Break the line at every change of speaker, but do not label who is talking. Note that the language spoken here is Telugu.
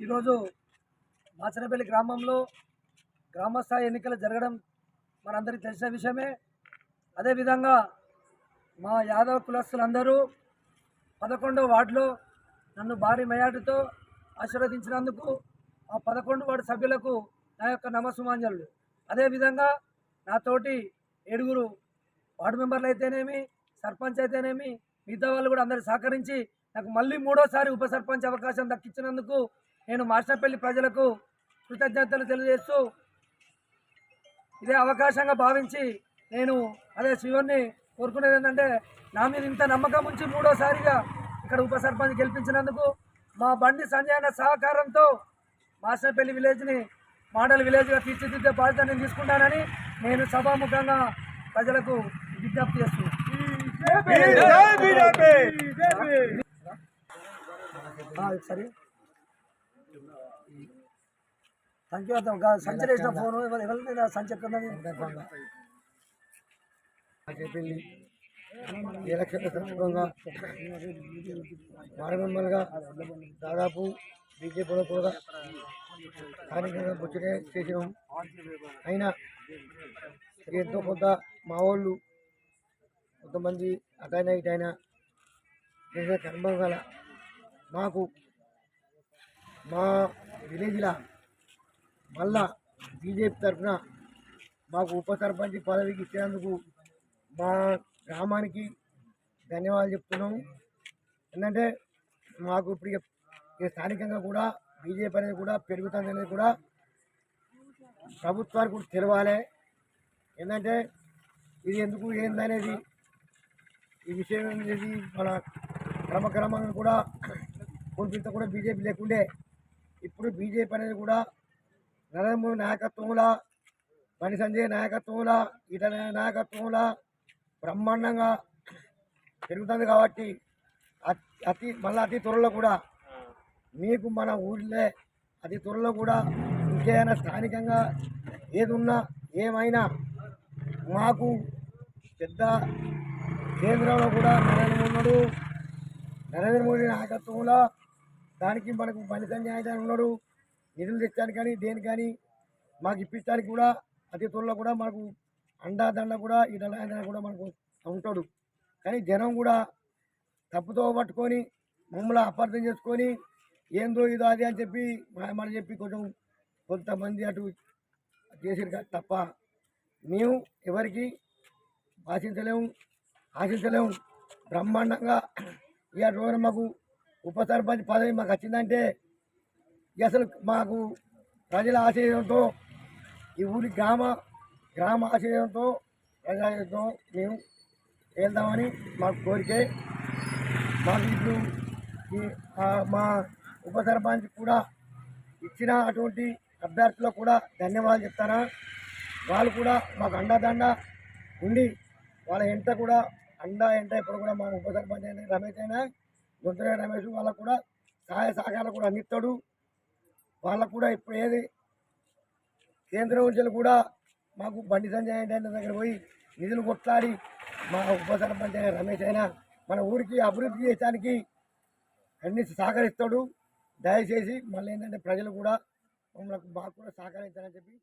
ఈరోజు మాచనపల్లి గ్రామంలో గ్రామస్థాయి ఎన్నికలు జరగడం మనందరికీ తెలిసిన విషయమే. అదేవిధంగా మా యాదవ కులస్తులందరూ పదకొండో వార్డులో నన్ను భారీ మెజార్టీతో ఆశీర్వదించినందుకు ఆ పదకొండు వార్డు సభ్యులకు నా యొక్క నమస్సుమాంజలు. అదేవిధంగా నాతోటి ఏడుగురు వార్డు మెంబర్లు అయితేనేమి సర్పంచ్ అయితేనేమి మిగతా వాళ్ళు కూడా అందరు సహకరించి నాకు మళ్ళీ మూడోసారి ఉప సర్పంచ్ అవకాశం దక్కించినందుకు నేను మాస్టర్పల్లి ప్రజలకు కృతజ్ఞతలు తెలియజేస్తూ ఇదే అవకాశంగా భావించి నేను అదే శివుణ్ణి కోరుకునేది ఏంటంటే నా మీద ఇంత నమ్మకం ఉంచి మూడోసారిగా ఇక్కడ ఉప సర్పంచ్ గెలిపించినందుకు మా బండి సంజయ్ అన్న సహకారంతో మాస్టర్పల్లి విలేజ్ని మోడల్ విలేజ్గా తీర్చిదిద్దే బాధ్యత నేను తీసుకుంటానని నేను సభాముఖంగా ప్రజలకు విజ్ఞప్తి చేస్తున్నాను. సరే. థ్యాంక్ యూ సంచర్ వేసిన ఫోన్ ఎవరు మీద సంచి ఎక్కడున్నది
సందర్భంగా మెంబర్గా దాదాపు బీజేపీలో కూడా స్థానికంగా ముచ్చటే చేసినాం. అయినా ఎంతో కొంత మా వాళ్ళు కొంతమంది అటైనా ఇటైనా కర్మం గల మాకు మా విలేజ్లో మళ్ళా బీజేపీ తరఫున మాకు ఉప సర్పంచ్ పదవికి ఇచ్చినందుకు మా గ్రామానికి ధన్యవాదాలు చెప్తున్నాము ఎందుకంటే మాకు ఇప్పుడు స్థానికంగా కూడా బీజేపీ అనేది కూడా పెరుగుతుంది అనేది కూడా ప్రభుత్వానికి కూడా తెలవాలి. ఏంటంటే ఇది ఎందుకు ఏందనేది ఈ విషయం అనేది మన క్రమక్రమంగా కూడా కొంత కూడా బీజేపీ లేకుండే ఇప్పుడు బీజేపీ అనేది కూడా నరేంద్ర మోదీ నాయకత్వంలో బండి సంజయ్ నాయకత్వంలో ఇతర నాయకత్వంలో బ్రహ్మాండంగా పెరుగుతుంది కాబట్టి అతి- అతి మళ్ళీ అతి త్వరలో కూడా మీకు మన ఊళ్ళే అతి త్వరలో కూడా ఇంకేమైనా స్థానికంగా ఏదున్నా ఏమైనా మాకు పెద్ద కేంద్రంలో కూడా నరేంద్ర మోదీ ఉన్నాడు. నరేంద్ర మోడీ నాయకత్వంలో దానికి మనకు బండి సంజయ్ ఉన్నాడు. నిధులు తెచ్చాను కానీ దేని కానీ మాకు ఇప్పించడానికి కూడా అతి త్వరలో కూడా మనకు అండాదండ కూడా ఈ కూడా మనకు ఉంటాడు. కానీ జనం కూడా తప్పుతో పట్టుకొని మమ్మల్ని అపార్థం చేసుకొని ఏందో ఇదో అది అని చెప్పి మన చెప్పి కొంచెం కొంతమంది అటు చేసారు కాదు తప్ప మేము ఎవరికి ఆశించలేము ఆశించలేము. బ్రహ్మాండంగా ఇక రోజున మాకు ఉప సర్పంచ్ పదవి మాకు వచ్చిందంటే అసలు మాకు ప్రజల ఆశయంతో ఈ ఊరి గ్రామ గ్రామ ఆశయంతో ప్రజలతో మేము వెళ్దామని మాకు కోరికే మాకు ఇప్పుడు ఈ మా ఉప సర్పంచ్ కూడా ఇచ్చిన అటువంటి అభ్యర్థులకు కూడా ధన్యవాదాలు చెప్తారా వాళ్ళు కూడా మాకు అండదండ ఉండి వాళ్ళ ఎంత కూడా అండ ఎంత ఇప్పుడు కూడా మా ఉప సర్పంచ్ అయినా రమేష్ అయినా గుంతరే రమేష్ వాళ్ళకు కూడా సహాయ సహకారాలు కూడా అందిస్తాడు. వాళ్ళకు కూడా ఇప్పుడు ఏది కేంద్రం నుంచి కూడా మాకు బండి సంజయ్ దగ్గర పోయి నిధులు కొట్లాడి మా ఉప సర్పంచ్ అయిన రమేష్ అయినా మన ఊరికి అభివృద్ధి చేయడానికి అన్ని సహకరిస్తాడు. దయచేసి మళ్ళీ ఏంటంటే ప్రజలు కూడా మమ్మల్ని మాకు కూడా సహకరించాలని చెప్పి